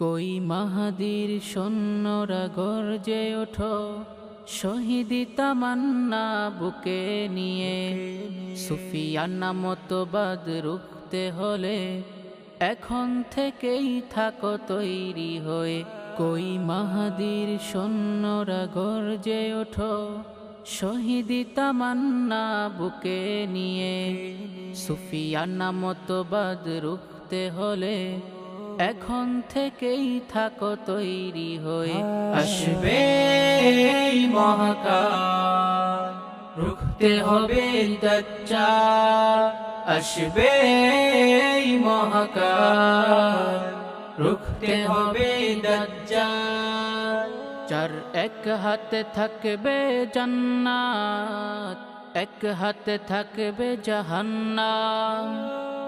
কই মাহাদির সৈন্যরা গর্জে ওঠো, শহীদি তামান্না বুকে নিয়ে। সুফিয়ানা মতবাদ রুখতে হলে এখন থেকেই থাকো তৈরি হয়ে। কই মাহাদির সৈন্যরা গর্জে ওঠো, শহীদি তামান্না বুকে নিয়ে। সুফিয়ানা মতবাদ রুখতে হলে এখন থেকেই থাকো তৈরি হয়ে আসবে মহাকাল রুখতে হবে আসবে মহাকাল রুখতে হবে যার এক হাতে থাকবে জান্নাত এক হাতে থাকবে জাহান্নাম।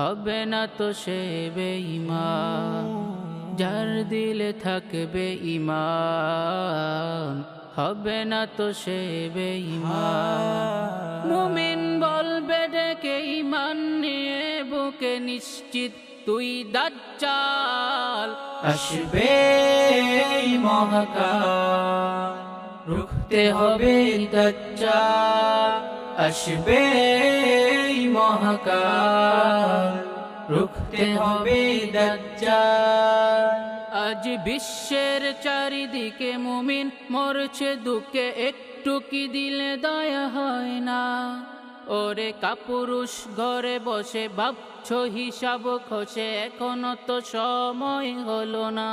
হবে না তো সে বেঈমান, যার দিলে থাকবে ইমান হবে না তো সে বেঈমান। মুমিন বলবে, ডেকে ইমান নিয়ে বুকে নিশ্চিত, তুই দাজ্জাল। আসবে এই মহাকাল, রুখতে হবে দাজ্জাল। আসবে মহাকাল। রুখতে হবে দাজ্জাল। আজ বিশ্বের চারিদিকে মুমিন, মরছে দুঃখে একটু কি দিলে দয়া হয় না? ওরে কাপুরুষ, ঘরে বসে ভাবছ, হিসাব খসে, এখনও তো সময় হলো না।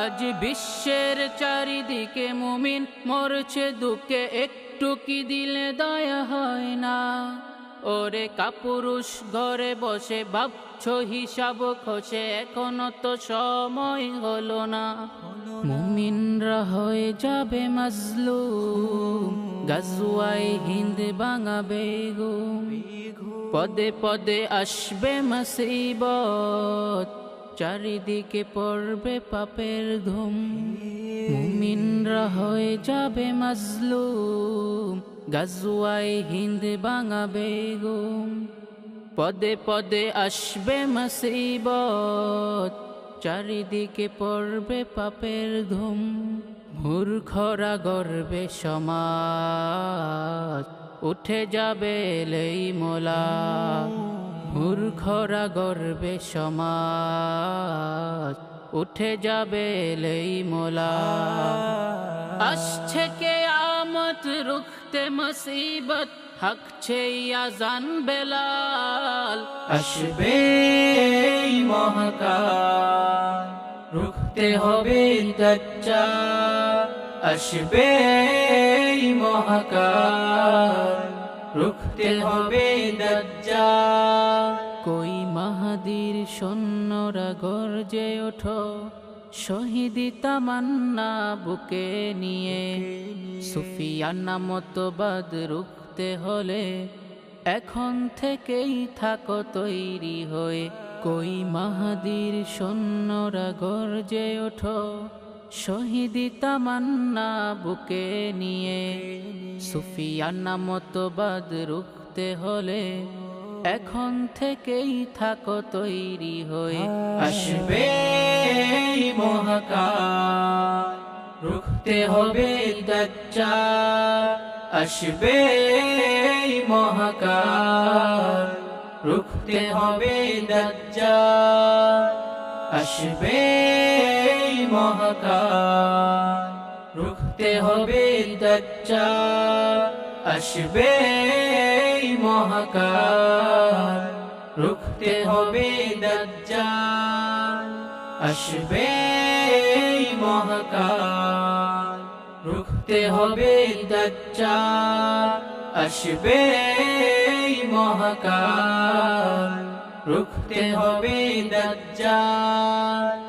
আজ বিশ্বের চারিদিকে মুমিন, মরছে দুঃখে একটু কি দিলে দয়া হয় না। ওরে কাপুরুষ, ঘরে বসে ভাবছ হিসাব খসে এখনও তো সময় হলো না। মুমিনরা হয়ে যাবে মাজলুম গাজুয়াই হিন্দ বাঙা বেগুম। পদে পদে আসবে মুসিবত চারিদিকে পড়বে পাপের ধুম। মুমিনরা হয়ে যাবে মাজলুম। গাজুয়াই হিন্দ বাঙা বেগুম। পদে পদে আসবে মুসিবত। চারিদিকে পড়বে পাপের ধুম। মূর্খরা গর্বে সমাজ। উঠে যাবে লেই মোলা। মূর্খরা গর্বে সমাজ, উঠে যাবে লেই মোলা। আসছে কে আমত রুখতে মুসিবত, হাকছে আজান বেলাল। আসবে মহাকাল, রুখতে হবে দাজ্জাল। আসবে মহাকাল রুখতে হবে দাজ্জাল। কই মাহাদির সৈন্যরা গর্জে ওঠো শহীদি তামান্না বুকে নিয়ে। সুফিয়ানা মতবাদ রুখতে হলে এখন থেকেই থাকো তৈরি হয়ে। কই মাহাদির সৈন্যরা গর্জে ওঠো শহীদি তামান্না বুকে নিয়ে, সুফিয়ানা মতবাদ রুখতে হলে এখন থেকেই থাকো তৈরি হয়ে। আসবে এই মহাকাল, রুখতে হবে আসবে এই মহাকাল, রুখতে হবে দাজ্জাল। আসবে মহাকাল। রুখতে হবে আসবে মহাকাল। রুখতে হবে আসবে মহাকাল। রুখতে হবে আসবে মহাকাল। রুখতে হবে দাজ্জাল